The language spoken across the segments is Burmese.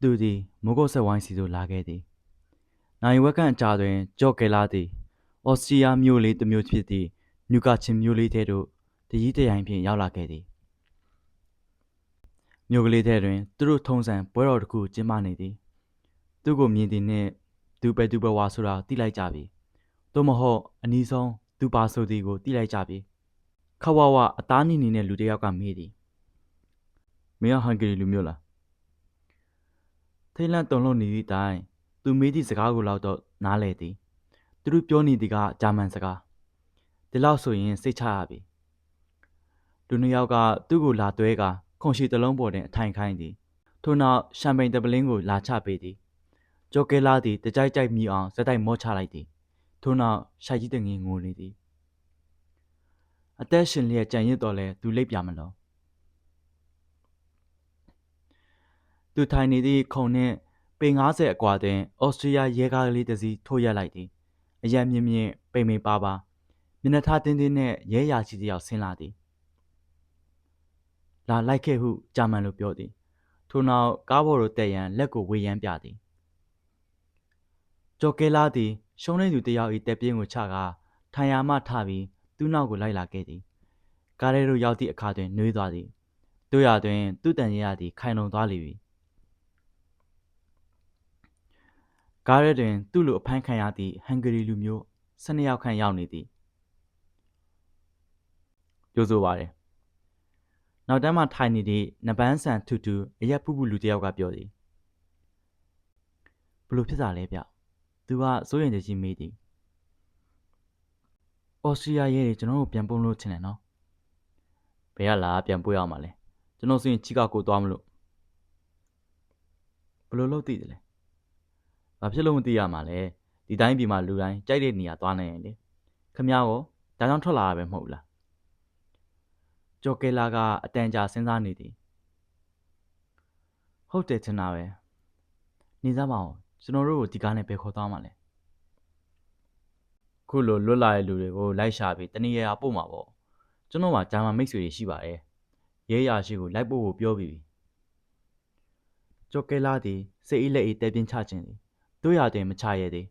သူသည်မိုးကုတ်ဆက်ဝိုင်းစီသို့လာခဲ့သည်။နိုင်ဝက်ခန့်အကြာတွင်ဂျော့ကဲလာသည်ဩစတြီးယားမြို့လေးတစ်မြို့ဖြစ်သည့်နျူကာချင်းမြို့လေးထဲသို့တရီးတရိုင်ဖြင့်ရောက်လာခဲ့သည်။မြို့ကလေးထဲတွင်သူတို့ထုံးစံပွဲတော်တစ်ခုကျင်းပနေသည်။သူ့ကိုမြင်သည်နှင့်သူပဲသူပဲဝါဆိုတာသိလိုက်ကြပြီ။သို့မဟုတ်အနီးဆုံးသူပါဆိုသည်ကိုသိလိုက်ကြပြီ။ခဝဝအသားနီနီနဲ့လူတစ်ယောက်ကမေးသည်။မင်းကဟန်ဂရီလူမျိုးလား။ ထိတ်လန့်တုန်လှုပ်နေသည့်တိုင်သူမေးသည့်စကားကိုလောက်တော့နားလည်သည်။သူတို့ပြောနေသည်ကဂျာမန်စကား။ဒီလောက်ဆိုရင်စိတ်ချရပြီ။လူနှစ်ယောက်ကသူ့ကိုလာသွဲကခုံရှိတစ်လုံးပေါ်တွင်အထိုင်ခိုင်းသည်။ထို့နောက်ရှမ်ပိန်တစ်ပလင်းကိုလာချပေးသည်။ဂျော်ကဲလာသည်တကြိုက်ကြိုက်မိအောင်ဇက်တိုက်မောချလိုက်သည်။ထို့နောက်ရှိုက်ကြီးတငင်ငိုနေသည်။အသက်ရှင်လျက်ကြံရစ်တော်လဲသူလိပ်ပြမလို့။ သူထိုင်နေသည့်ခုံနှင့်ပေ90အကွာတွင်ဩစတြေးလျရဲကားကလေးတစ်စီးထိုးရက်လိုက်သည်။အရက်မြင့်မြင့်ပိန်ပိန်ပါပါမျက်နှာထားတင်းတင်းနှင့်ရဲရာရှိတစ်ယောက်ဆင်းလာသည်။လာလိုက်ခဲ့ဟုဂျာမန်လိုပြောသည်။ထို့နောက်ကားပေါ်သို့တက်ရန်လက်ကိုဝေယမ်းပြသည်။ကြော်ကဲလာသည်ရှုံးနေသူတစ်ယောက်၏တက်ပြင်းကိုချကာထိုင်ရာမှထပြီးသူ့နောက်ကိုလိုက်လာခဲ့သည်။ကားထဲသို့ရောက်သည့်အခါတွင်နှွေးသွားသည်။တို့ရတွင်သူ့တန်ရရသည်ခိုင်လုံသွားလေပြီ။ ကားရဲတွင် သူ့လိုအဖမ်းခံရသည့်ဟန်ဂရီလူမျိုး၁၂ယောက်ခန့်ရောက်နေသည်ကြိုဆိုပါတယ်နောက်တန်းမှထိုင်နေသည့်နပန်းဆန်ထူထူအရက်ဖူးဖူးလူတစ်ယောက်ကပြောသည်ဘလို့ဖြစ်တာလဲဗျသူကစိုးရင်တကြီးမေးသည်ဩစတြေးလျရဲတွေကျွန်တော်တို့ပြန်ပုံလို့ချင်တယ်နော်ဘယ်ကလာပြန်ပို့ရမှာလဲကျွန်တော်ဆိုရင်ချီကကိုသွားမလို့ဘလို့လို့သိတယ်လဲ ဘာဖြစ်လို့မသိရမှာလဲဒီတိုင်းပြည်မှာလူတိုင်းကြိုက်တဲ့နေရာသွားနိုင်ရင်လေခမ ्या ကိုဒါကြောင့်ထွက်လာရပဲမဟုတ်လားကျော်ကဲလာကအတန်ကြာစဉ်းစားနေသည်ဟုတ်တယ်ထင်တာပဲနေစားမအောင်ကျွန်တော်တို့ကိုဒီကားနဲ့ဘယ်ခေါ်သွားမှာလဲခုလိုလွတ်လာတဲ့လူတွေကိုလိုက်ရှာပြီးတနည်းရပို့မှာပေါ့ကျွန်တော်မှာဂျာမန်မိတ်ဆွေတွေရှိပါတယ်ရဲရရှိကိုလိုက်ပို့ဖို့ပြောပြီးပြီကျော်ကဲလာသည်စိတ်အေးလက်အေးတဲပြင်းချခြင်းသည် တို့ရတွင်မချရသည်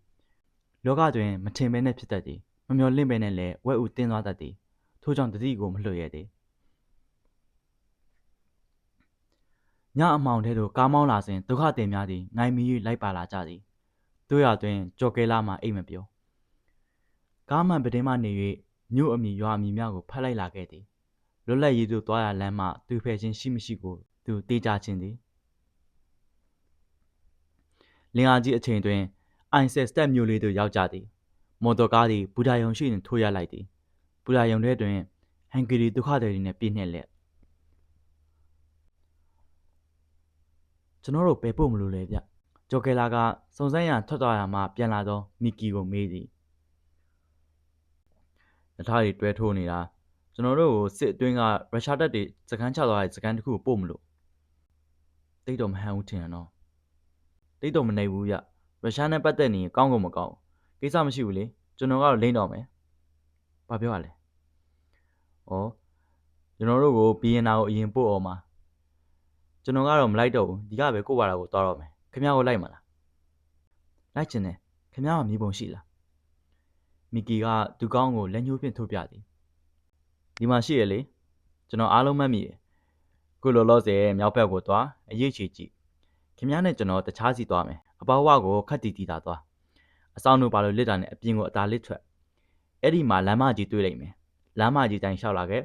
လောကတွင်မထင်ပဲနဲ့ဖြစ်တတ်သည်မမျော်လင့်ပဲနဲ့လည်းဝက်ဥတင်းသွားတတ်သည်ထို့ကြောင့်တတိကိုမလွှတ်ရသည်ညအမောင်ထဲသို့ကားမောင်းလာစဉ်ဒုက္ခတင်များသည်ငိုင်မီ၍လိုက်ပါလာကြသည်တို့ရတွင်ကြော်ကဲလာမှအိတ်မပြောကားမှန်ပတင်းမှနေ၍မြို့အမည်ရွာအမည်များကိုဖတ်လိုက်လာခဲ့သည်လွတ်လပ်ရေးသို့တွားရလမ်းမှသူဖယ်ခြင်းရှိမရှိကိုသူတေးကြခြင်းသည် လင်အားကြီးအချိန်တွင်အိုင်ဆက်စတက်မြို့လေးသို့ရောက်ကြသည်မော်တော်ကားသည်ဘူဒါယုံရှိတွင်ထိုးရလိုက်သည်ဘူဒါယုံထဲတွင်ဟန်ဂရီဒုက္ခသည်တွေနှင့်ပြည့်နှက်လျက်ကျွန်တော်တို့ဘယ်ပို့မလို့လဲဗျဂျော်ကဲလာကစုံစမ်းရန်ထွက်သွားရမှပြန်လာသောမီကီကိုမေးသည်နထားတွေတွဲထိုးနေတာကျွန်တော်တို့ကိုစစ်အတွင်းကရုရှားတပ်တွေစကန်ချသွားတဲ့စကန်တစ်ခုကိုပို့မလို့တိတ်တော့မဟန်ဘူးထင်ရနော် တိတ်တော့မနေဘူးဗျရုရှားနဲ့ပတ်သက်နေရင်ကောင်းကုန်မကောင်းကိစ္စမရှိဘူးလေကျွန်တော်ကတော့လိမ့်တော့မယ်ဘာပြောရလဲဩကျွန်တော်တို့ကိုဘီယန်နာကိုအရင်ပို့အောင်ပါကျွန်တော်ကတော့မလိုက်တော့ဘူးဒီကပဲကို့ပါတာကိုသွားတော့မယ်ခင်ဗျားကိုလိုက်မလားလိုက်ချင်တယ်ခင်ဗျားကမြေပုံရှိလားမီကီကသူကောင်းကိုလက်ညှိုးဖြင့်ထိုးပြသည်ဒီမှာရှိရလေကျွန်တော်အားလုံးမှတ်မိတယ်ခုလောလောဆယ်မြောက်ဘက်ကိုသွားအရေးချီကြည့် ခင်ဗျားနဲ့ကျွန်တော်တခြားစီသွားမယ်အပေါဝကိုခတ်တီတီတာသွားအဆောင်တို့ဘာလို့လစ်တာနဲ့အပြင်ကိုအသာလစ်ထွက်အဲ့ဒီမှာလမ်းမကြီးတွေ့လိုက်မယ်လမ်းမကြီးတိုင်းလျှောက်လာခဲ့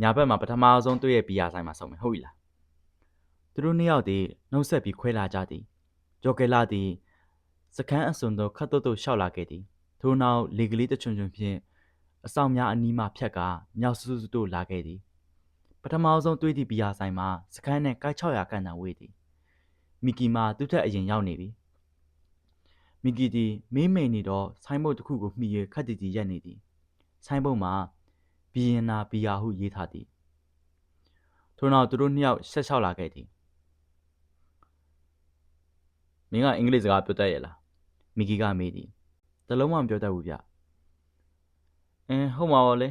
ညာဘက်မှာပထမဆုံးတွေ့ရဘီယာဆိုင်မှာဆောင်းမယ်ဟုတ်ပြီလားသူတို့နှစ်ယောက်သည်နှုတ်ဆက်ပြီးခွဲလာကြသည်ကြော်ကဲလာသည်စကန်းအစွန်သို့ခတ်တုတ်တုတ်လျှောက်လာခဲ့သည်ထို့နောက်လေကလေးတချွန်ချွန်ဖြင့်အဆောင်များအနီးမှဖြတ်ကာမြောက်ဆူဆူတို့လာခဲ့သည်ပထမဆုံးတွေ့သည့်ဘီယာဆိုင်မှာစကန်းနဲ့ကိုက်600ခန့်သာဝေးသည် မီကီမှာသူ့ထက်အရင်ရောက်နေပြီမီကီသည်မေးမိန်နေတော့ဆိုင်းဘုတ်တစ်ခုကိုမှီရခတ်တီတီရက်နေသည်ဆိုင်းဘုတ်မှာဘီယန်နာဘီယာဟုရေးထားသည်ထို့နောက်သူတို့နှစ်ယောက်ဆက်လျှောက်လာခဲ့သည်မင်းကအင်္ဂလိပ်စကားပြောတတ်ရဲ့လားမီကီကမေးသည်တလုံးမှမပြောတတ်ဘူးဗျအင်းဟုတ်မှာပါလေ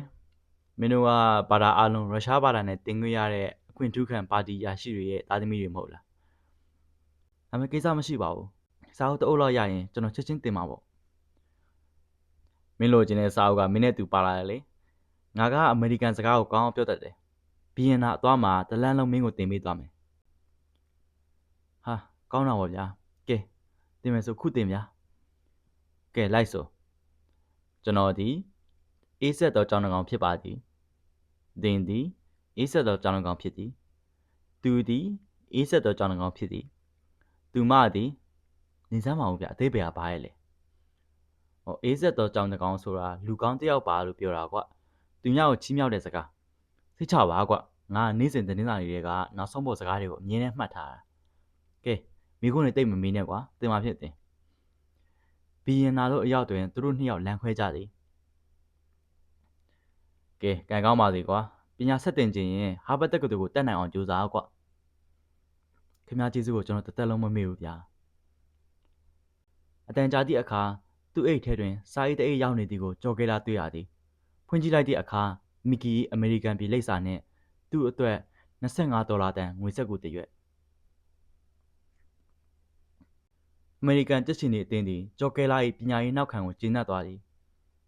မင်းတို့ကဘာသာအလုံးရုရှားဘာသာနဲ့တင်ခွင့်ရတဲ့အခွင့်ထူးခံပါတီရရှိတွေရဲ့တာသမီတွေမဟုတ်လား ဒါပေမဲ့ကိစ္စမရှိပါဘူးစာအုပ်တစ်အုပ်လောက်ရရင်ကျွန်တော်ချက်ချင်းတင်ပါပေါ့မင်းလိုချင်တဲ့စာအုပ်ကမင်းနဲ့တူပါလာတယ်လေငါကအမေရိကန်စကားကိုကောင်းအောင်ပြောတတ်တယ်ဘီယန်နာအသွားမှာတလန်းလုံးမင်းကိုတင်ပေးသွားမယ်ဟာကောင်းတာပေါ့ဗျာကဲတင်မယ်ဆိုခုတင်ဗျာကဲလိုက်ဆိုကျွန်တော်ဒီအေးဆက်သောကြောင်းတကောင်ဖြစ်ပါသည်သင်သည်အေးဆက်သောကြောင်းတကောင်ဖြစ်သည်သူသည်အေးဆက်သောကြောင်းတကောင်ဖြစ်သည် သူမသည်နေစမ်းမအောင်ဗျအသေးပေကဘာရဲ့လဲဟောအေးဆက်သောကြောင်းတကောင်ဆိုတာလူကောင်းတစ်ယောက်ပါလို့ပြောတာကွသူညကိုချီးမြှောက်တဲ့စကားသိချပါကွငါနေ့စဉ်သတင်းစာတွေကနောက်ဆုံးပေါ်စကားတွေကိုအမြင်နဲ့မှတ်ထားတာကဲမိခုနေတိတ်မမီးနဲ့ကွာတင်ပါဖြစ်တင်ဘီယန်နာတို့အရောက်တွင်သူတို့နှစ်ယောက်လမ်းခွဲကြသည်ကဲကံကောင်းပါစေကွာပညာဆက်တင်ခြင်းရင်ဟာဘတ်တက္ကသိုလ်ကိုတက်နိုင်အောင်ကြိုးစားကွ ခင်ဗျားကျေးဇူးကိုကျွန်တော်တစ်သက်လုံးမမေ့ဘူးဗျာအတန်ကြာသည့်အခါသူ့အိတ်ထဲတွင်စာရေးတအိတ်ရောက်နေသည်ကိုကြော်ခဲလာတွေ့ရသည်ဖွင့်ကြည့်လိုက်သည့်အခါမီကီ၏အမေရိကန်ပြည်လိပ်စာနှင့်သူ့အတွက်25ဒေါ်လာတန်ငွေဆက်ကိုတရွက်အမေရိကန်တက်ရှင်နေအသင်းသည်ကြော်ကဲလာ၏ပညာရေးနောက်ခံကိုကျင်းနှက်သွားသည်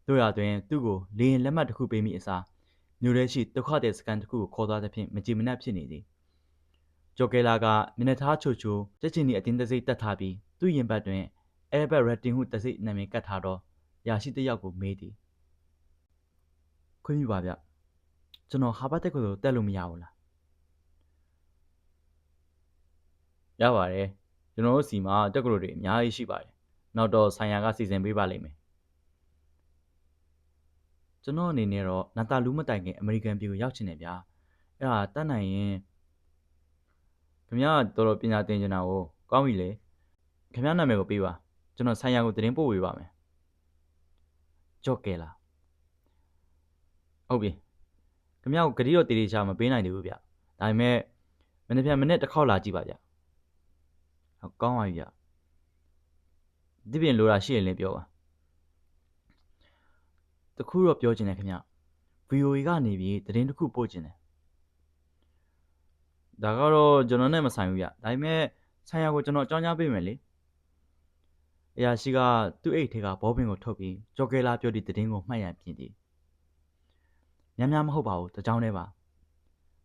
တို့ရတွင်သူ့ကိုလေရင်လက်မှတ်တစ်ခုပေးမိအစားမြို့ထဲရှိဒုက္ခသည်စခန်းတစ်ခုကိုခေါ်သွားသဖြင့်မကြည်မနှက်ဖြစ်နေသည် ကြော်ကဲလာကမျက်နှာသားချိုချိုတက်ရှင်နေအတင်းတစိမ့်တက်ထားပြီးသူ့ရင်ဘတ်တွင်အဲဘတ်ရက်တင်ဟုတစိမ့်နာမည်ကတ်ထားသောရာရှိတစ်ယောက်ကိုမေးသည်ခွင့်ပြုပါဗျကျွန်တော်ဟာဘတ်တက်ကိုတက်လို့မရဘူးလားရပါတယ်ကျွန်တော်တို့စီမှာတက္ကသိုလ်တွေအများကြီးရှိပါတယ်နောက်တော့ဆိုင်ရာကစီစဉ်ပေးပါလိမ့်မယ်ကျွန်တော်အနေနဲ့တော့နာတာလူးမတိုင်ခင်အမေရိကန်ပြည်ကိုရောက်ချင်တယ်ဗျာအဲ့ဒါတတ်နိုင်ရင် ခင်ဗျားတော်တော်ပညာသင်ချင်တာကိုကောင်းပြီလေခင်ဗျားနာမည်ကိုပေးပါကျွန်တော်ဆိုင်ရာကိုတင်ပို့ပေးပါမယ်ကြော့ကဲလားဟုတ်ပြီခင်ဗျားကိုဂရီတော့တေးသေးချာမပေးနိုင်သေးဘူးဗျဒါပေမဲ့မနေ့ပြန်မနေ့တစ်ခေါက်လာကြည့်ပါဗျဟုတ်ကောင်းပါပြီဗျဒီပြင်လိုတာရှိရင်လည်းပြောပါတခုတော့ပြောချင်တယ်ခင်ဗျ VOA ကနေပြီးသတင်းတစ်ခုပို့ချင်တယ် ဒါကတော့ကျွန်တော်နဲ့မဆိုင်ဘူးဗျဒါပေမဲ့ဆိုင်ရာကိုကျွန်တော်အကြောင်းကြားပေးမယ်လေအရာရှိကသူ့အိတ်ထဲကဘောပင်ကိုထုတ်ပြီးကြော်ကဲလာပြောသည့်သတင်းကိုမှတ်ရန်ပြင်သည်များများမဟုတ်ပါဘူးတကြောင်တည်းပါ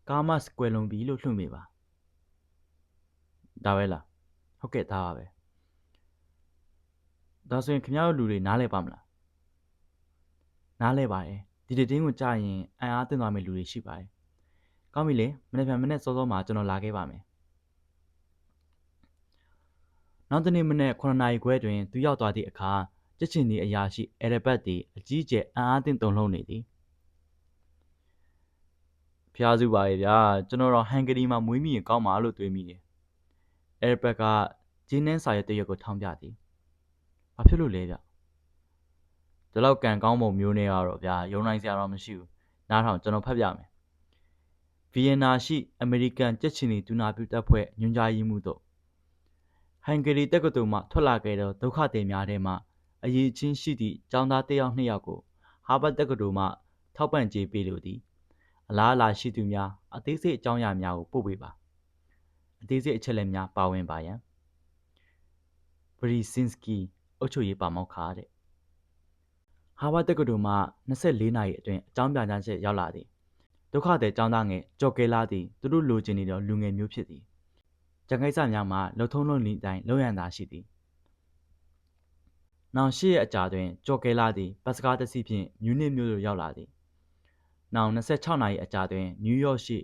ကာမစကွယ်လုံးပြီလို့လွှင့်မိပါဒါပဲလားဟုတ်ကဲ့ဒါပါပဲဒါဆိုရင်ခင်ဗျားတို့လူတွေနားလဲပါမလားနားလဲပါတယ်ဒီတတင်းကိုကြားရင်အံ့အားသင့်သွားမယ့်လူတွေရှိပါတယ် ကောင်းပြီလေမနေ့ကမနေ့စောစောမှာကျွန်တော်လာခဲ့ပါမယ်နောက်တနေ့မနေ့9နာရီခွဲတွင်သူရောက်သွားသည့်အခါကြက်ချင်သည့်အရာရှိအဲရဘတ်သည်အကြီးကျယ်အံ့အားသင့်တုန်လှုပ်နေသည်ဖျားစုပါရဲ့ဗျာကျွန်တော်တော့ဟန်ဂရီမှာမွေးမိရင်ကောင်းပါလို့တွေးမိတယ်အဲရဘတ်ကဂျင်းနှန်းစာရဲ့တရွက်ကိုထောင်းပြသည်ဘာဖြစ်လို့လဲဗျဒီလောက်ကံကောင်းပုံမျိုးနဲ့ကတော့ဗျာယုံနိုင်စရာတော့မရှိဘူးနားထောင်ကျွန်တော်ဖတ်ပြမယ် ဗီယက်နာရှိ အမေရိကန်ကြက်ချင်နီဒူနာပြုတပ်ဖွဲ့ညွှန်ကြားရေးမှူးတို့ဟန်ဂရီတက္ကသိုလ်မှထွက်လာခဲ့သောဒုက္ခသည်များထဲမှအရေးချင်းရှိသည့်ကျောင်းသားတစ်ယောက်နှစ်ယောက်ကိုဟာဗတ်တက္ကသိုလ်မှထောက်ပံ့ကြေးပေးလိုသည်အလားအလာရှိသူများအသေးစိတ်အကြောင်းအရာများကိုပို့ပေးပါအသေးစိတ်အချက်အလက်များပါဝင်ပါရန်ဘရီစင်စကီအုပ်ချုပ်ရေးပါမောက္ခတဲ့ဟာဗတ်တက္ကသိုလ်မှ24နာရီအတွင်းအကြောင်းပြကြားချက်ရောက်လာသည် ဒုက္ခသည်ကျောင်းသားငယ်ကြော်ကဲလာသည်သူတို့လိုချင်နေသောလူငယ်မျိုးဖြစ်သည်ကြံကိစ္စများမှာလှုပ်ထုံးလုံးလီတိုင်းလုံရန်သာရှိသည်နောက်ရှိရဲ့အကြာတွင်ကြော်ကဲလာသည်ဘတ်စကားတစ်စီးဖြင့်မြူနစ်မြို့သို့ရောက်လာသည်နောက်26နာရီအကြာတွင်နယူးယောက်ရှိ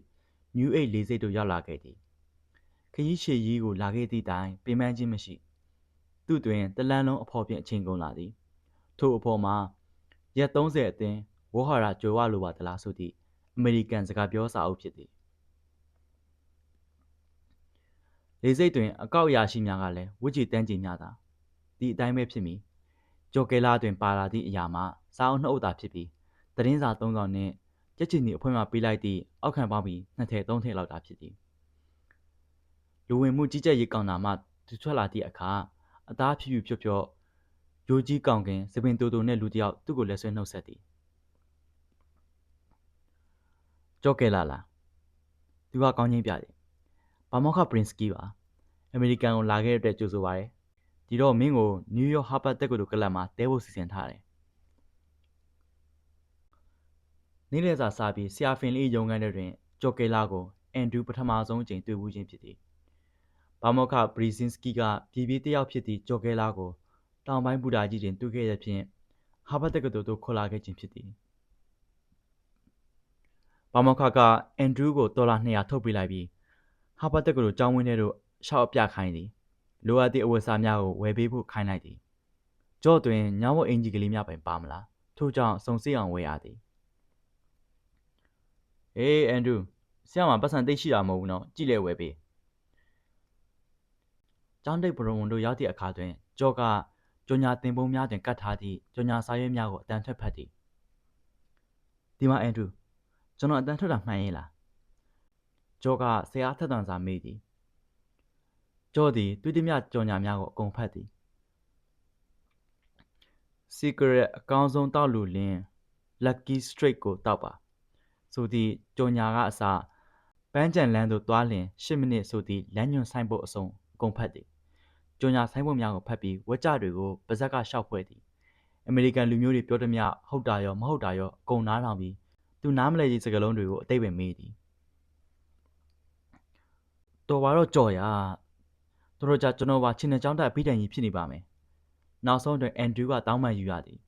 နယူးအိတ်လေးစိတ်သို့ရောက်လာခဲ့သည်ခရီးရှည်ကြီးကိုလာခဲ့သည့်တိုင်ပင်ပန်းခြင်းမရှိသူ့တွင်တလန်းလုံးအဖော်ဖြင့်အချိန်ကုန်လာသည်ထို့အဖော်မှာရက်30အသင်းဝေါ်ဟာရာကြွယ်ဝလိုပါသလားဆိုသည့် အမေရိကန်စကားပြောစာအုပ်ဖြစ်သည်လေစိတ်တွင် အကောက်အရာရှိများကလည်းဝစ်ချီတန်းကြည်များသာဒီအတိုင်းပဲဖြစ်မည်ဂျော်ကဲလာတွင်ပါလာသည့်အရာမှာစာအုပ်နှစ်အုပ်သာဖြစ်ပြီးသတင်းစာသုံးဆောင်နှင့်ကြက်ချီနီအဖွဲ့မှပေးလိုက်သည့်အောက်ခံပေါင်းပြီးနှစ်ထည်သုံးထည်လောက်သာဖြစ်သည်လူဝင်မှုကြီးကြပ်ရေးကောင်တာမှသူထွက်လာသည့်အခါအသားဖြူဖြူဖြော့ဖြော့ရိုးကြီးကောင်ကင်စပင်တူတူနှင့်လူတစ်ယောက်သူ့ကိုလက်ဆွဲနှုတ်ဆက်သည် ကြော့ကဲလာလားသူကကောင်းချင်းပြတယ်ဘာမောခပရင်စကီပါအမေရိကန်ကိုလာခဲ့တဲ့အတွက်ကြိုဆိုပါတယ်ဒီတော့မင်းကိုနယူးယောက်ဟာဗတ်တက္ကသိုလ်ကလပ်မှာတဲဖို့စီစဉ်ထားတယ်နေ့လည်စာစားပြီးဆရာဖင်လေးရုံခန်းထဲတွင်ဂျော်ကယ်လာကိုအန်ဒရူးပထမဆုံးအကြိမ်တွေ့ဘူးခြင်းဖြစ်သည်ဘာမော့ခဘရီဇင်စကီကပြည်ပြည်တစ်ယောက်ဖြစ်သည့်ဂျော်ကယ်လာကိုတောင်ပိုင်းဘူတာကြီးတွင်တွေ့ခဲ့တဲ့ဖြင့်ဟာဗတ်တက္ကသိုလ်သို့ခေါ်လာခဲ့ခြင်းဖြစ်သည် ဘာမော့ခကအန်ဒရူးကိုဒေါ်လာ200ထုတ်ပေးလိုက်ပြီးဟာဗတ်တက္ကသိုလ်ကျောင်းဝင်းထဲသို့ရှောက်အပြခိုင်းသည်လိုအပ်သည့်အဝတ်အစားများကိုဝယ်ပေးဖို့ခိုင်းလိုက်သည်ကြော့တွင်ညောင်းဝတ်အင်ဂျီကလေးများပင်ပါမလားထို့ကြောင့်စုံစည်းအောင်ဝယ်ရသည်ဟေးအန်ဒရူးဆရာမပတ်စံသိပ်ရှိတာမဟုတ်ဘူးနော်ကြည့်လေဝယ်ပေးကျောင်းတိတ်ဘရုံဝန်တို့ရောက်သည့်အခါတွင်ကြော့ကကြော်ညာတင်ပုံးများတွင်ကတ်ထားသည့်ကြော်ညာစာရွက်များကိုအတန်ထွက်ဖတ်သည်ဒီမှာအန်ဒရူး ကျွန်တော်အတန်ထွက်တာမှန်ရဲ့လားကြော့ကဆရာထက်သန်စာမေးသည်ကြော့သည်တွေ့သည်မြကြော်ညာများကိုအကုန်ဖတ်သည် secret အကောင်းဆုံးတောက်လူလင်း lucky straight ကိုတောက်ပါဆိုသည့်ကြော်ညာကအစပန်းကြံလန်းသို့သွားလျင်10မိနစ်ဆိုသည့်လမ်းညွှန်ဆိုင်ဖို့အစုံအကုန်ဖတ်သည်ကြော်ညာဆိုင်ဖို့များကိုဖတ်ပြီးဝက်ကြတွေကိုပါဇက်ကရှောက်ဖွဲ့သည်အမေရိကန်လူမျိုးတွေပြောသည်မြဟုတ်တာရောမဟုတ်တာရောအကုန်နားထောင်ပြီး သူနားမလည်သည့်စကားလုံးတွေကိုအသိပင်မေးသည်တော်ပါတော့ကြော်ရတို့တို့ကြကျွန်တော်ပါချင်းတဲ့ចောင်းတက်ပြီးတိုင်ကြီးဖြစ်နေပါမယ်နောက်ဆုံးတွင်အန်ဒရူးကတောင်းပန်ယူရသည်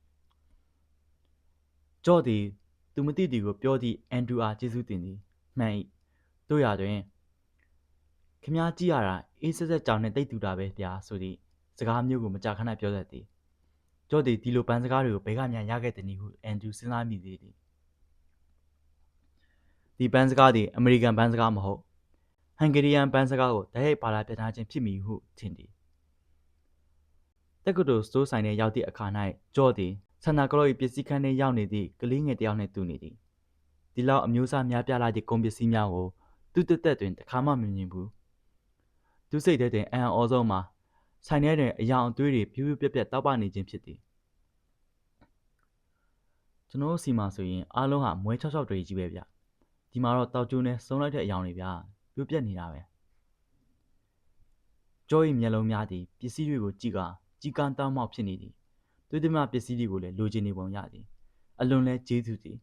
ကြော့သည်သူမသိသည်ကိုပြောသည့်အန်ဒရူးအားကျေးဇူးတင်သည်မှန်၏တို့ရတွင်ခမားကြည့်ရတာအေးဆက်ဆက်ကြောင်နဲ့တိတ်တူတာပဲဗျာဆိုသည့်စကားမျိုးကိုမကြာခဏပြောတတ်သည်ကြော့သည်ဒီလိုပန်းစကားတွေကိုဘဲကမြန်ရခဲ့သည်နည်းဟုအန်ဒရူးစဉ်းစားမိသေးသည် ဒီပန်းစကားသည်အမေရိကန်ပန်းစကားမဟုတ်ဟန်ဂေရီယန်ပန်းစကားကိုတရိုက်ပါလာပြထားခြင်းဖြစ်မည်ဟုထင်သည်တက္ကသိုလ်စတိုးဆိုင်ထဲရောက်သည့်အခါ၌ကြော့သည်ဆန္ဒကလော့၏ပစ္စည်းခန်းထဲရောက်နေသည့်ကလေးငယ်တစ်ယောက်နှင့်တူနေသည်ဒီလောက်အမျိုးအစားများပြားလာသည့်ကုန်ပစ္စည်းများကိုသူ့တက်တက်တွင်တခါမှမမြင်ဘူးသူစိတ်ထဲတွင်အံ့ဩဆုံးမှာဆိုင်ထဲတွင်အယောင်အသွေးတွေပြူးပြူးပြက်ပြက်တောက်ပနေခြင်းဖြစ်သည်ကျွန်တော်စီမှာဆိုရင်အားလုံးဟာမွဲ၆၆တွေကြီးပဲဗျ ဒီမှာတော့တောက်ကျိုးနဲ့စုံလိုက်တဲ့အယောင်တွေဗျပြိုးပြက်နေတာပဲကြော၏မျက်လုံးများသည်ပစ္စည်းတွေကိုကြည့်ကာကြီးကန်းတောင်းမောက်ဖြစ်နေသည်တွေ့သည်မပစ္စည်းတွေကိုလည်းလိုချင်နေပုံရသည်အလွန်လဲကျေးဇူးသည်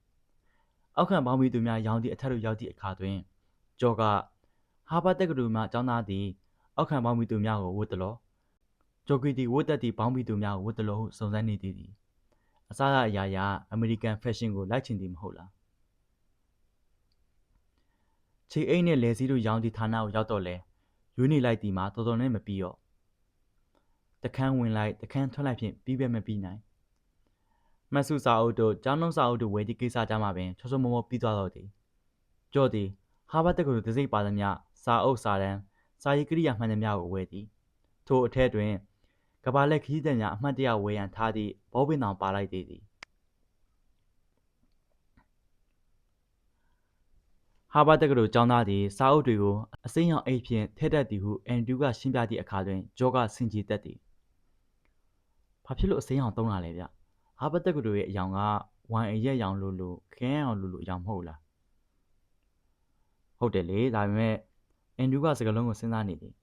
အောက်ခံပေါင်းပြီးသူများရောင်းသည့်အထက်သို့ရောက်သည့်အခါတွင်ကျော်ကဟာဘတ်တက္ကသိုလ်မှကျောင်းသားသည်အောက်ခံပေါင်းပြီးသူများကိုဝတ်တလောဂျိုကီတီဝတ်သက်သည့်ပေါင်းပြီးသူများကိုဝတ်တလောဟုစုံစမ်းနေသည်သည်အစားအရာရာအမေရိကန်ဖက်ရှင်ကိုလိုက်ချင်သည်မဟုတ်လား ခြေအိတ်နှင့်လယ်စည်းတို့ရောင်းသည့်ဌာနကိုရောက်တော့လဲရွေးနေလိုက်သည်မှာတော်တော်နဲ့မပြီးတော့တခန်းဝင်လိုက်တခန်းထွက်လိုက်ဖြင့်ပြီးပဲမပြီးနိုင်မဆုစာအုပ်တို့ကျောင်းလုံးစာအုပ်တို့ဝယ်သည့်ကိစ္စကြမှာပင်ချောချောမောမောပြီးသွားတော့သည်ကြော့သည်ဟာဘတ်တက္ကသိုလ်တစိမ့်ပါသမျှစာအုပ်စာတမ်းစာရေးကိရိယာမှန်သမျှကိုဝယ်သည်ထိုအထက်တွင်ကဘာလက်ခရီးသည်များအမှတ်တရဝယ်ရန်ထားသည့်ဘောပင်တောင်ပါလိုက်သေးသည် ဟာဘတ်တက္ကသိုလ်ကျောင်းသားသည်စာအုပ်တွေကိုအစိမ်းရောင်အိတ်ဖြင့်ထည့်တတ်သည်ဟုအန်ဒရူးကရှင်းပြသည့်အခါတွင်ဂျော့ကဆင်ခြေတက်သည်။ဘာဖြစ်လို့အစိမ်းရောင်သုံးတာလဲဗျ။ဟာဘတ်တက္ကသိုလ်ရဲ့အယောင်ကဝိုင်အရက်ရောင်လို့လို့ခရမ်းရောင်လို့လို့အယောင်မဟုတ်လား။ဟုတ်တယ်လေဒါပေမဲ့အန်ဒရူးကစကားလုံးကိုစဉ်းစားနေသည်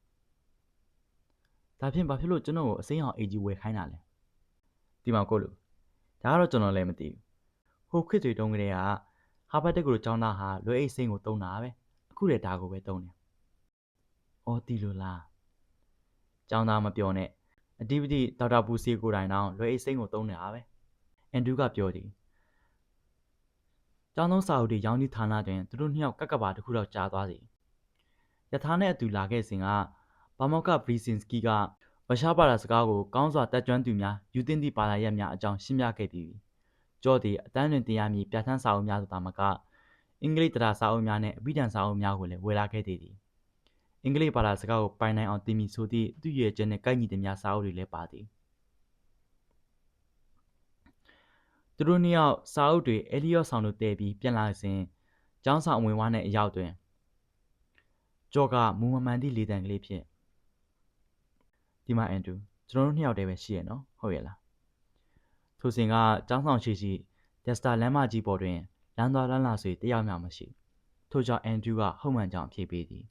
။ဒါဖြင့်ဘာဖြစ်လို့ကျွန်တော်ကိုအစိမ်းရောင်အိတ်ကြီးဝယ်ခိုင်းတာလဲ။ဒီမှာကိုလူဒါကတော့ကျွန်တော်လည်းမသိဘူး။ဟိုခွစ်တွေတုံးကလေးက ဟာဘတ်တက္ကသိုလ်ကျောင်းသားဟာလွယ်အိတ်စိမ်းကိုသုံးတာပဲအခုလည်းဒါကိုပဲသုံးတယ်။အော်တီလိုလား။ကျောင်းသားမပြောနဲ့အတိပတိဒေါက်တာပူစီကိုတိုင်တောင်လွယ်အိတ်စိမ်းကိုသုံးနေတာပဲ။အန်ဒရူးကပြောသည်။ကျောင်းသုံးစာအုပ်တွေရောင်းသည့်ဌာနတွင်သူတို့နှစ်ယောက်ကပ်ကပါတစ်ခုတော့ကြာသွားသည်။ယထာနဲ့အတူလာခဲ့စဉ်ကဘာမော့ကဗရီစင်စကီကရုရှားဘာသာစကားကိုကောင်းစွာတက်ကြွသူများယူသင့်သည့်ဘာသာရပ်များအကြောင်းရှင်းပြခဲ့ပြီးပြီ။ ကျော့သည်အတန်းတွင်တင်ရမည့်ပြဋ္ဌာန်းစာအုပ်များသာမကအင်္ဂလိပ်တရားစာအုပ်များနှင့်အဘိဓမ္မာစာအုပ်များကိုလည်းဝယ်လာခဲ့သေးသည်အင်္ဂလိပ်ဘာသာစကားကိုပိုင်နိုင်အောင်သင်မည်ဆိုသည့်သူ့ရဲ့ချက်နှင့်ကိုက်ညီသမျှစာအုပ်တွေလည်းပါသည်သူတို့နှစ်ယောက်စာအုပ်တွေအဲလီယော့ဆောင်တို့တည်ပြီးပြန်လာစဉ်ကျောင်းဆောင်ဝင်ဝါးနှင့်အရောက်တွင်ကျော်ကမူမမှန်သည့်လေတံကလေးဖြင့်ဒီမှာအန်ဒရူကျွန်တော်တို့နှစ်ယောက်တည်းပဲရှိရနော်ဟုတ်ရဲ့လား ထိုစဉ်ကကျောင်းဆောင်ရှိရှိဒက်စတာလမ်းမကြီးပေါ်တွင်လမ်းသွားလမ်းလာဆွေတယောက်မျှမရှိထို့ကြောင့်အန်ဒရူးကဟုတ်မှန်ကြောင်းဖြေပေးသည်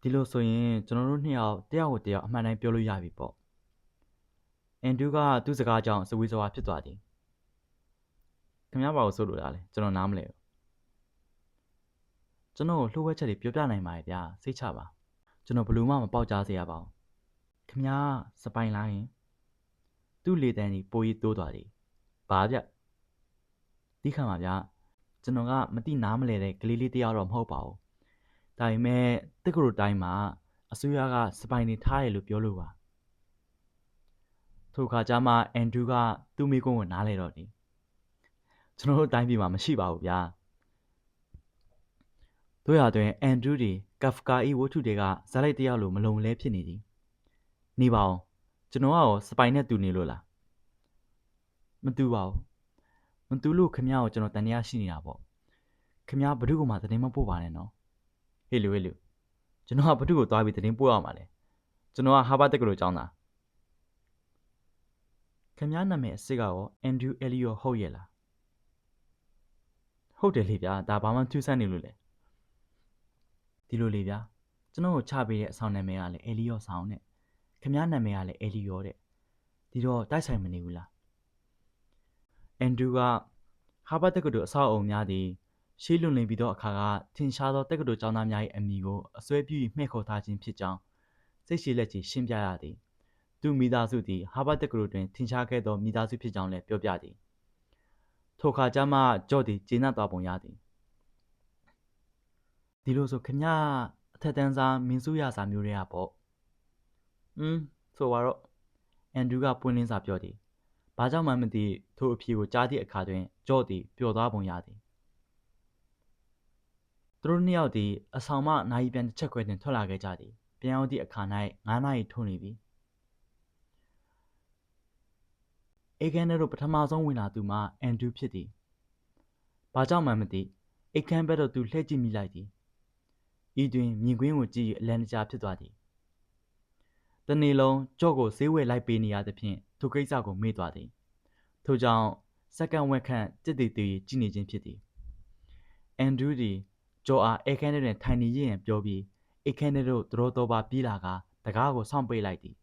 ဒီလိုဆိုရင်ကျွန်တော်တို့နှစ်ယောက်တယောက်ကိုတယောက်အမှန်တိုင်းပြောလို့ရပြီပေါ့အန်ဒူးကသူ့စကားကြောင့်စဝေးစဝါဖြစ်သွားသည်ခင်ဗျားဘာလို့ဆိုလို့ရလဲကျွန်တော်နားမလဲဘူးကျွန်တော်ကိုလှုပ်ဝက်ချက်တွေပြောပြနိုင်ပါရဲ့ဗျာစိတ်ချပါကျွန်တော်ဘယ်လို့မှမပေါက်ကြားစေရပါဘူးခင်ဗျားစပိုင်လာရင် သူ့လေတန်းကြီးပိုရီတိုးသွားသည်ဘာဗျတိခါမှာဗျာကျွန်တော်ကမတိနားမလဲတဲ့ကလေးလေးတယောက်တော့မဟုတ်ပါဘူးဒါပေမဲ့တက္ကသိုလ်တိုင်းမှာအစိုးရကစပိုင်နေထားတယ်လို့ပြောလို့ပါထိုခါကျမှအန်ဒရူးကသူ့မိကုန်းကိုနားလဲတော့တယ်ကျွန်တော်တို့တိုင်းပြည်မှာမရှိပါဘူးဗျာတို့ရတွင်အန်ဒရူးဒီကဖကာဤဝတ္ထုတွေကဇာတ်လိုက်တယောက်လိုမလုံလဲဖြစ်နေသည်နေပါအောင် ကျွန်တော်ကရောစပိုင်နဲ့တူနေလို့လားမတူပါဘူးမတူလို့ခမရကိုကျွန်တော်တန်တရားရှိနေတာပေါ့ခမရဘဒုကမှသတင်းမပို့ပါနဲ့နော်ဟေးလူဟေးလူကျွန်တော်ကဘဒုကိုသွားပြီးသတင်းပို့ရမှာလေကျွန်တော်ကဟာဘာတက်ကလို့ကြောင်းတာခမရနာမည်အစ်စ်ကရောအန်ဒရူးအဲလီယောဟုတ်ရဲ့လားဟုတ်တယ်လေဗျာဒါဘာမှထူးဆန်းနေလို့လေဒီလိုလေဗျာကျွန်တော်ကိုချပေးတဲ့အဆောင်နာမည်ကလည်းအဲလီယောဆောင်နဲ့ ခမ ्या နာမည်ကလည်းအယ်လီယောတဲ့ဒီတော့တိုက်ဆိုင်မနေဘူးလားအန်ဒရူးကဟာဗတ်တက္ကသိုလ်အဆောက်အအုံများသည်ရှေးလွန်လင်ပြီးသောအခါကထင်ရှားသောတက္ကသိုလ်ကျောင်းသားများ၏အမည်ကိုအစွဲပြု၍မှဲ့ခေါ်ထားခြင်းဖြစ်ကြောင်းစိတ်ရှိလက်ချေရှင်းပြရသည်သူမိသားစုသည်ဟာဗတ်တက္ကသိုလ်တွင်ထင်ရှားခဲ့သောမိသားစုဖြစ်ကြောင်းလည်းပြောပြသည်ထိုခါကျမှဂျော့သည်ကျေနပ်သွားပုံရသည်ဒီလိုဆိုခမရအထက်တန်းစားမင်းစုရစာမျိုးတွေကပေါ့ อืมဆိုပါတော့အန်ဒရူးကပွင့်လင်းစာပြောသည်ဘာကြောင့်မှမသိထိုအဖြေကိုကြားသည့်အခါတွင်ဂျော့သည်ပျော်သွားပုံရသည်သူတို့နှစ်ယောက်သည်အဆောင်မှနာရီပြန်တစ်ချက်ခွဲတွင်ထွက်လာခဲ့ကြသည်ပြန်ရောက်သည့်အခါ၌9နာရီထိုးနေပြီအေဂန်တို့ပထမဆုံးဝင်လာသူမှာအန်ဒရူးဖြစ်သည်ဘာကြောင့်မှမသိအိတ်ခမ်းဘက်သို့သူလှည့်ကြည့်မိလိုက်သည်ဤတွင်မြင်ကွင်းကိုကြည့်၍အလန်တကြားဖြစ်သွားသည် တနေ့လုံးကြော့ကိုဈေးဝယ်လိုက်ပေးနေရသဖြင့်ထိုကိစ္စကိုမေ့သွားသည်ထို့ကြောင့်စက္ကန့်ဝက်ခန့်တစ်တည်တည်ကြည့်နေခြင်းဖြစ်သည်အန်ဒရူးသည်ကြော်အားအိတ်ခမ်းတွင်ထိုင်နေရင်းပြောပြီးအိတ်ခမ်းတို့သရောတော်ပါပြေးလာကတကားကိုစောင့်ပိတ်လိုက်သည်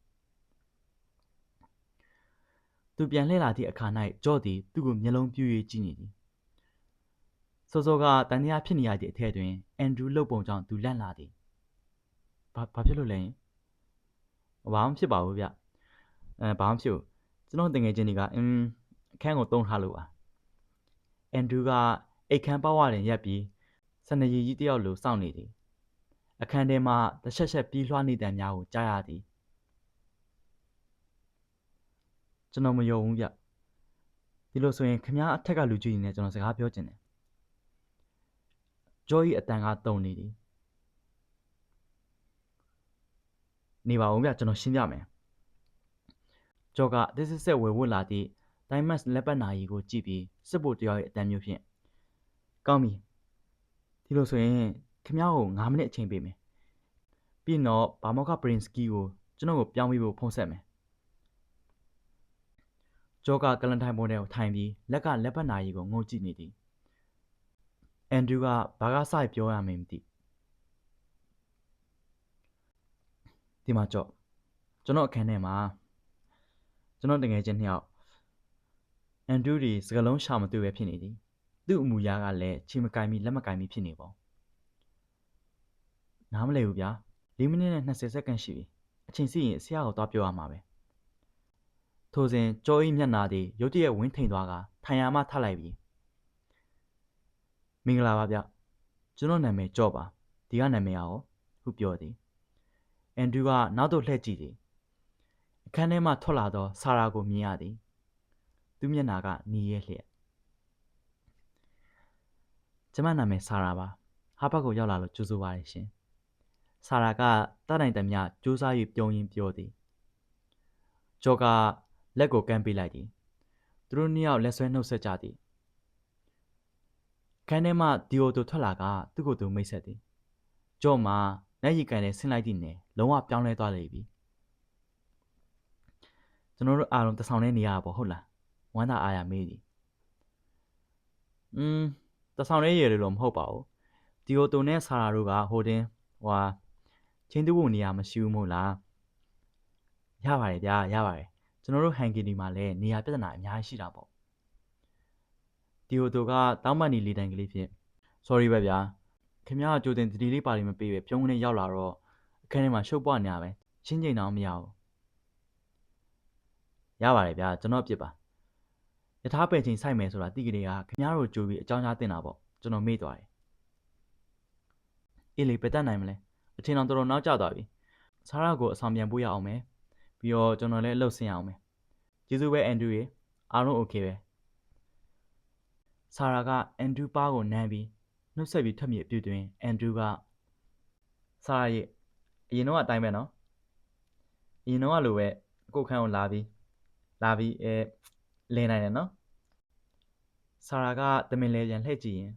သူပြန်လှည့်လာသည့်အခါ၌ကြော့သည်သူ့ကိုမျက်လုံးပြူ၍ကြည့်နေသည်စောစောကတန်တရားဖြစ်နေရသည့်အထက်တွင်အန်ဒရူးလှုပ်ပုံကြောင့်သူလန့်လာသည်ဘာဘာဖြစ်လို့လဲ ဘာမှဖြစ်ပါဘူးဗျအဲဘာမှဖြစ်ဘူးကျွန်တော်တငယ်ချင်းတွေကအင်းအခန်းကိုတုံးထားလို့ပါအန်ဒရူးကအိတ်ခမ်းပေါဝရင်ရက်ပြီးစနေရီကြီးတယောက်လိုစောင့်နေသည်အခန်းထဲမှတစ်ချက်ချက်ပြီးလွှားနေတဲ့များကိုကြားရသည်ကျွန်တော်မယုံဘူးဗျဒီလိုဆိုရင်ခမားအထက်ကလူကြီးနေနဲ့ကျွန်တော်စကားပြောချင်တယ်ဂျော်ကြီးအတန်ကတုံနေသည် နေပါဦးဗျကျွန်တော်ရှင်းပြမယ်ဂျော်ကတစ်စစ်ဆက်ဝယ်ဝတ်လာသည့်ဒိုင်မတ်လက်ပတ်နာရီကိုကြည့်ပြီးစစ်ဖို့တယောက်ရဲ့အတန်မျိုးဖြင့်ကောင်းပြီဒီလိုဆိုရင်ခင်ဗျားကို9မိနစ်အချိန်ပေးမယ်ပြီးတော့ဘာမော့ကပရင်စကီကိုကျွန်တော်ကိုပြောင်းပြီးဖို့ဖုန်းဆက်မယ်ဂျောကကလန်ထိုင်ပေါ်ထဲကိုထိုင်ပြီးလက်ကလက်ပတ်နာရီကိုငုံကြည့်နေသည်အန်ဒရူးကဘာကစပြောရမင်းမသိ ဒီမှာကြော့ကျွန်တော်အခန်းထဲမှာကျွန်တော်တငယ်ချင်းနှစ်ယောက်အန်ဒရူးဒီစကလုံးရှာမတွေ့ပဲဖြစ်နေသည်သူ့အမူအရာကလည်းချီမကင်မီလက်မကင်မီဖြစ်နေပေါ့နားမလဲဘူးဗျာ၄မိနစ်နဲ့20စက္ကန့်ရှိပြီအချိန်စီးရင်ဆရာကိုသွားပြောရမှာပဲထိုစဉ်ကြောဤမျက်နာသည်ရုတ်တရက်ဝင်းထိန်သွားကထိုင်ရမှထလိုက်ပြီမင်္ဂလာပါဗျကျွန်တော်နာမည်ကြော့ပါဒီကနာမည်ရောဟုပြောသည် အန်ဒရူးကနောက်သို့လှည့်ကြည့်သည်အခန်းထဲမှထွက်လာသောဆာရာကိုမြင်ရသည် သူမျက်နာကနီးရဲလျက်ကျမနာမည်ဆာရာပါဟာဘတ်ကိုရောက်လာလို့ကြိုးဆိုပါရရှင်ဆာရာကတတ်နိုင်သမျှစူးစမ်း၍ပြုံးရင်းပြောသည်ဂျော်ကလက်ကိုကမ်းပေးလိုက်သည်သူတို့နှစ်ယောက်လက်ဆွဲနှုတ်ဆက်ကြသည်ခန်းထဲမှဒီယိုတိုထွက်လာကသူ့ကိုယ်သူမိတ်ဆက်သည်ကြော့မှာလက်ရည်ကန်နဲ့ဆင်းလိုက်သည့်နယ် လုံးဝပြောင်းလဲသွားလေပြီကျွန်တော်တို့အားလုံးတဆောင်နေနေရတာပေါ့ဟုတ်လားဝမ်းသာအားရမေးသည်อืมတဆောင်နေရည်လို့မဟုတ်ပါဘူးဒီယိုတိုနဲ့ဆာရာတို့ကဟိုတင်းဟွာချင်းတူဖို့နေရာမရှိဘူးမို့လားရပါတယ်ဗျာရပါတယ်ကျွန်တော်တို့ဟန်ကီဒီမှာလည်းနေရာပြဿနာအများကြီးရှိတာပေါ့ဒီဟိုတိုကတောင်းပန်နေလေတိုင်ကလေးဖြစ် sorry ပဲဗျာခင်ဗျားကကြိုတင်တတိလေးပါလိမ့်မပေးပဲပြုံးကနေရောက်လာတော့အ ခန်းထဲမှာရှုပ်ပွားနေရပဲရှင်းချိန်တော့မရဘူးရပါတယ်ဗျာကျွန်တော်အပြစ်ပါယထာပယ်ချိန်စိုက်မယ်ဆိုတာတိကလေးကခင်ဗျားတို့ကြိုပြီးအကြောင်းကြားတင်တာပေါ့ကျွန်တော်မေ့သွားတယ်အေးလေပယ်တတ်နိုင်မလဲအထင်တော်တော်နောက်ကျသွားပြီဆာရာကိုအဆောင်ပြန်ပို့ရအောင်မယ်ပြီးတော့ကျွန်တော်လည်းအလုပ်ဆင်းရအောင်မယ်ကျေးဇူးပဲအန်ဒရူရေအားလုံးโอเคပဲဆာရာကအန်ဒရူပါကိုနမ်းပြီးနှုတ်ဆက်ပြီးထွက်မြေအပြုတ်တွင်အန်ဒရူကဆာရာရဲ့ အရင်တော့အတိုင်းပဲနော်အရင်တော့လိုပဲကိုယ့်ခန်းကိုလာပြီးလာပြီးအဲလဲနိုင်တယ်နော်ဆာရာကတမင်လဲပြန်လှည့်ကြည့်ရင်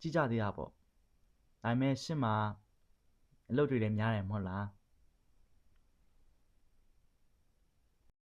ကြည့်ကြသေးတာပေါ့ဒါပေမဲ့ရှင့်မှာအလုပ်တွေလည်းများတယ်မဟုတ်လား